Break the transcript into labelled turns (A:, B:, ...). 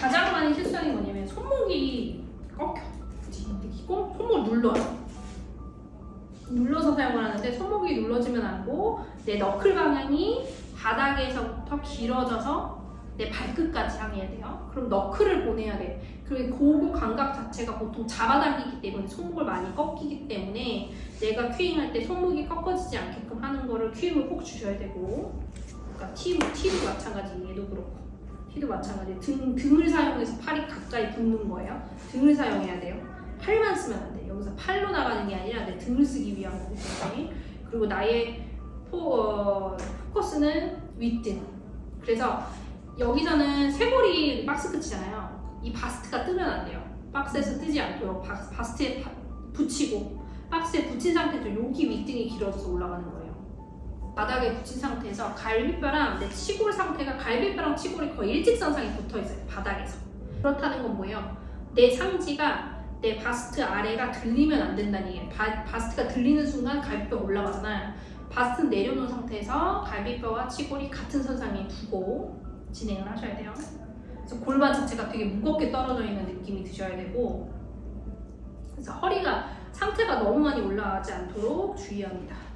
A: 가장 많이 실수하는 게 뭐냐면 손목이 꺾여. 손- 손목을 눌러요. 눌러서 사용을 하는데 손목이 눌러지면 안 되고 내 너클 방향이 바닥에서부터 길어져서 내 발끝까지 향해야 돼요. 그럼 너클을 보내야 돼. 그리고 고고 감각 자체가 보통 잡아당기기 때문에 손목을 많이 꺾이기 때문에 내가 큐잉할 때 손목이 꺾어지지 않게끔 하는 거를 큐잉을 꼭 주셔야 되고 그러니까 티, 티도 마찬가지 얘도 그렇고 티도 마찬가지 등, 등을 사용해서 팔이 가까이 붙는 거예요. 등을 사용해야 돼요. 팔만 쓰면 안 돼. 여기서 팔로 나가는 게 아니라 내 등을 쓰기 위한 거기 때문에 그리고 나의 포, 어, 포커스는 윗등. 그래서 여기서는 쇄골이 박스 끝이잖아요. 이 바스트가 뜨면 안 돼요. 박스에서 뜨지 않도록 바, 바스트에 바- 붙이고 박스에 붙인 상태에서 여기 윗등이 길어져서 올라가는 거예요. 바닥에 붙인 상태에서 갈비뼈랑 내 치골 상태가 갈비뼈랑 치골이 거의 일직선상에 붙어 있어요. 바닥에서. 그렇다는 건 뭐예요? 내 상지가 내 바스트 아래가 들리면 안 된다는 얘기예요. 바, 바스트가 들리는 순간 갈비뼈 올라가잖아요. 바스트 내려놓은 상태에서 갈비뼈와 치골이 같은 선상에 두고 진행을 하셔야 돼요. 그래서 골반 자체가 되게 무겁게 떨어져 있는 느낌이 드셔야 되고 그래서 허리가 상태가 너무 많이 올라가지 않도록 주의합니다.